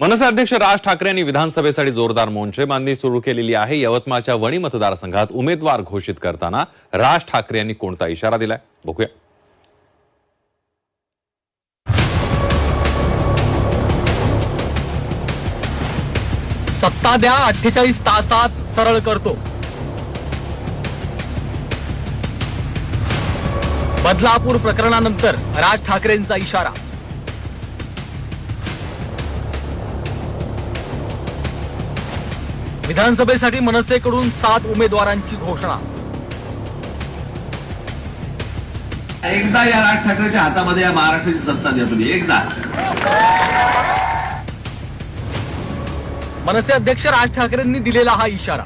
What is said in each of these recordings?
मनसे अध्यक्ष राज ठाकरे यांनी विधानसभेसाठी जोरदार मोर्चे बांधणी सुरू केलेली आहे. यवतमाळच्या वणी मतदारसंघात उमेदवार घोषित करताना राज ठाकरे यांनी कोणता इशारा दिलाय? बघूया. सत्ता द्या अठ्ठेचाळीस तासात सरळ करतो. बदलापूर प्रकरणानंतर राज ठाकरेंचा इशारा. विधानसभेसाठी मनसेकडून सात उमेदवारांची घोषणा. एकदा या राज ठाकरेच्या हातामध्ये या महाराष्ट्राची सत्ता द्या तुम्ही एकदा. मनसे अध्यक्ष राज ठाकरेंनी दिलेला हा इशारा.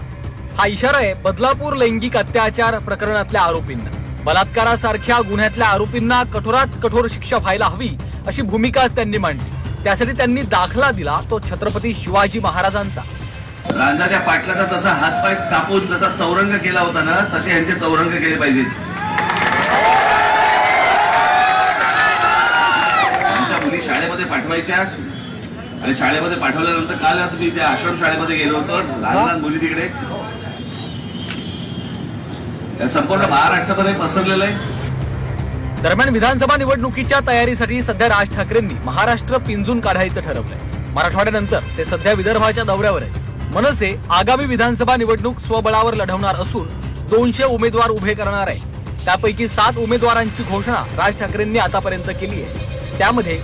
हा इशारा आहे बदलापूर लैंगिक अत्याचार प्रकरणातल्या आरोपींना. बलात्कारासारख्या गुन्ह्यातल्या आरोपींना कठोरात कठोर शिक्षा व्हायला हवी अशी भूमिकाच त्यांनी मांडली. त्यासाठी त्यांनी दाखला दिला तो छत्रपती शिवाजी महाराजांचा. रांजाच्या पाटलाचा जसा हातपाय कापून जसा चौरंग केला होता ना तसे यांचे चौरंग केले पाहिजेत. आमच्या मुली शाळेमध्ये पाठवायच्या. आणि शाळेमध्ये पाठवल्यानंतर कालच मी त्या आश्रम शाळेमध्ये गेलो होतो लहान लहान मुली तिकडे. संपूर्ण महाराष्ट्रामध्ये पसरलेलं आहे. दरम्यान विधानसभा निवडणुकीच्या तयारीसाठी सध्या राज ठाकरेंनी महाराष्ट्र पिंजून काढायचं ठरवलंय. मराठवाड्यानंतर ते सध्या विदर्भाच्या दौऱ्यावर आहे मनसे आगामी विधानसभा निवडणूक स्वबळावर लढवणार असून दोनशे उमेदवार उभे करणार आहे त्यापैकी सात उमेदवारांची घोषणा राज ठाकरेंनी आतापर्यंत केली आहे. त्यामध्ये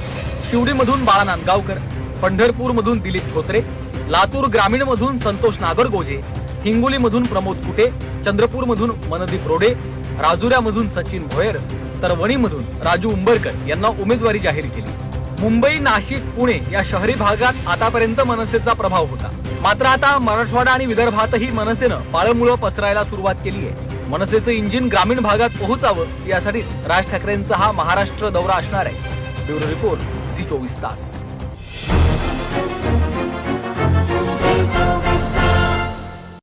शिवडीमधून बाळा नांदगावकर पंढरपूरमधून दिलीप धोत्रे लातूर ग्रामीणमधून संतोष नागरगोजे हिंगोलीमधून प्रमोद कुटे चंद्रपूरमधून मनदीप रोडे राजुऱ्यामधून सचिन भोयर तर वणीमधून राजू उंबरकर यांना उमेदवारी जाहीर केली. मुंबई नाशिक पुणे या शहरी भागात आतापर्यंत मनसेचा प्रभाव होता. मात्र आता मराठवाडा आणि विदर्भातही मनसेनं पाळमुळं पसरायला सुरुवात केली आहे. मनसेचं इंजिन ग्रामीण भागात पोहोचावं यासाठीच राज ठाकरेंचा हा महाराष्ट्र दौरा असणार आहे. ब्युरो रिपोर्ट सी चोवीस तास.